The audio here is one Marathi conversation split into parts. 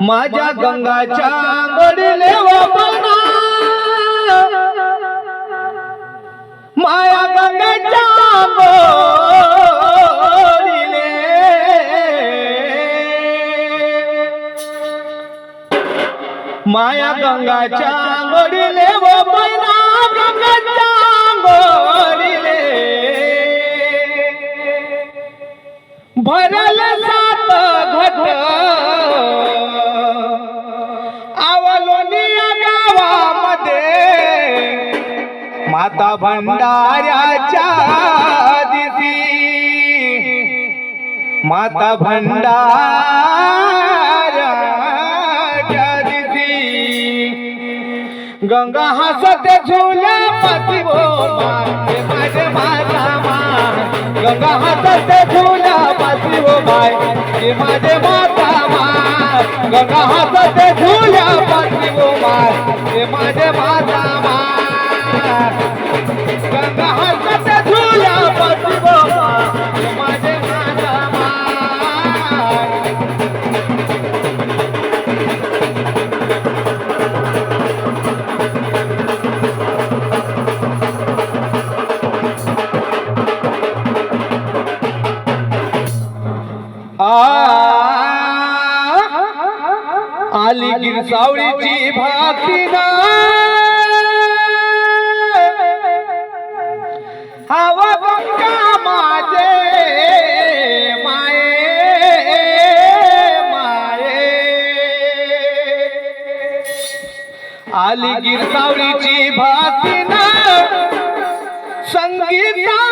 माझ्या गंगाच्या गडले वापरना माया गंगाच्या माया गंगाच्या गोडीले वापरना गंगाच्या आता भंडाऱ्याच्या दिसी माता भंडाऱ्याच्या दिसी गंगा हसते झुल्या पती वो माझे माझा गंगा हसते झुल्या पाती हो बाय हे माझे माता मा. गंगा हसते झुल्या पाती हो बाय हे माझे माता मा. सावळीची भाती हवा गंगा माझे माये माये. आली गिरसावळीची भातीना संगीतार संगीता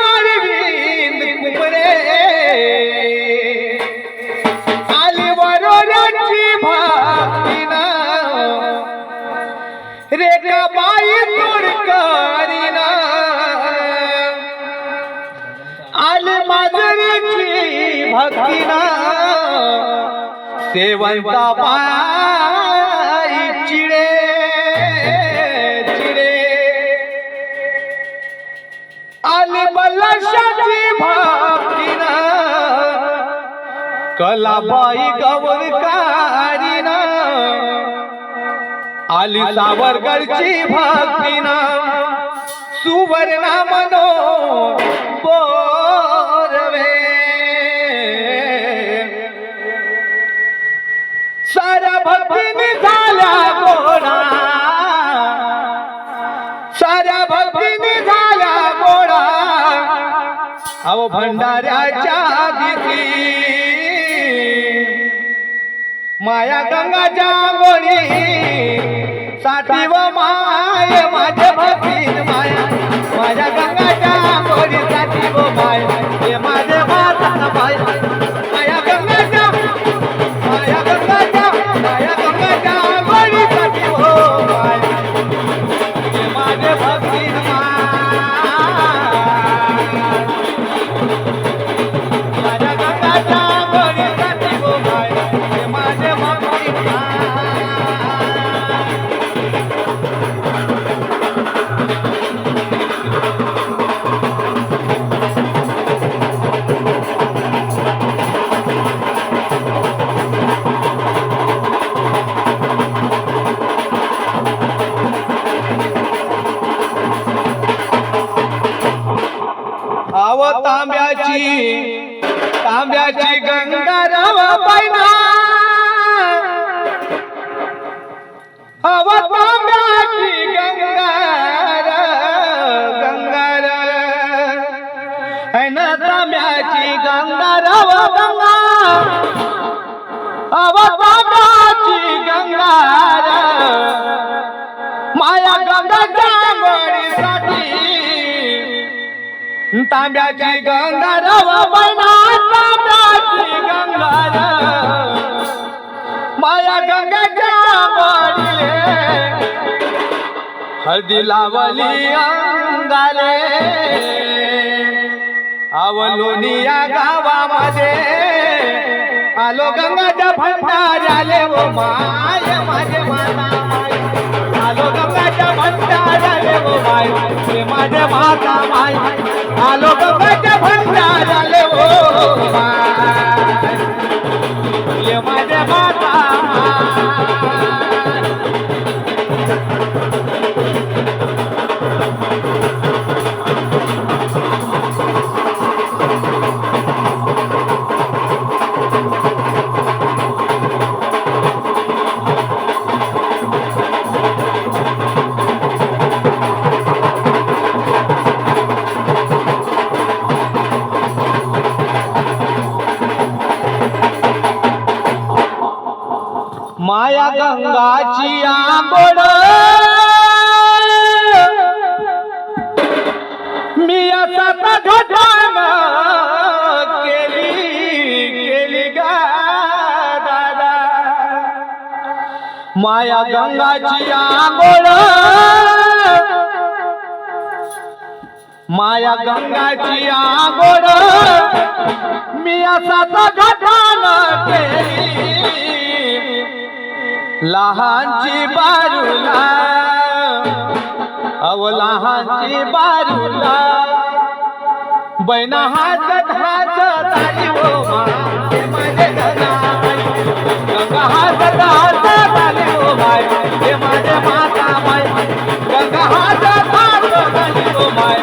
आली माजरीची भक्तीना सेवंता बाई चिडे चिडे. आली बल्लाशाची भातीना कलाबाई गवरकारीना आली सावरगडची भक्तीना सुवर्णा मनो बोरवे। साऱ्या भक्तीने झाल्या गोडा साऱ्या भक्तीने झाल्या गोडा अहो भंडाऱ्याच्या दिसी माया गंगाच्या गोळी साठी व माय माझ्या भक्तीन माया माझ्या गंगाच्या तांब्याची तांब्याची गंगाराव पैना. हव तांब्याची गंगार गंगार है ना तांब्याची गंगाराव गंगा. हव तांब्याची गंगार माया गंगा तांब्याची गंगा रव मैना तांब्याची गंगा माया गंगाच्या वाडीले हळदी लावली अंगाले. आवलोनिया गावामध्ये. आलो गंगाच्या भंडाऱ्याले. ओ माय माझे माता. माय आलो गंगाच्या भंडाऱ्याले. ओ माय माझे माता माय. आलो ग माझ्या भंडाराले हो माझ्या माया गंगाची आंबोड. मी असा घटन केली केली गा दादा. माया गंगाची आंबोड. माया गंगाची आंबोड. मी असा घटन केली लहानची बारूला अव लहानची बारूला. बैना हात हात ताली हो माय माझे गंगा हात हात ताली हो माय हे माझे माता माय. गंगा हात हात ताली हो माय.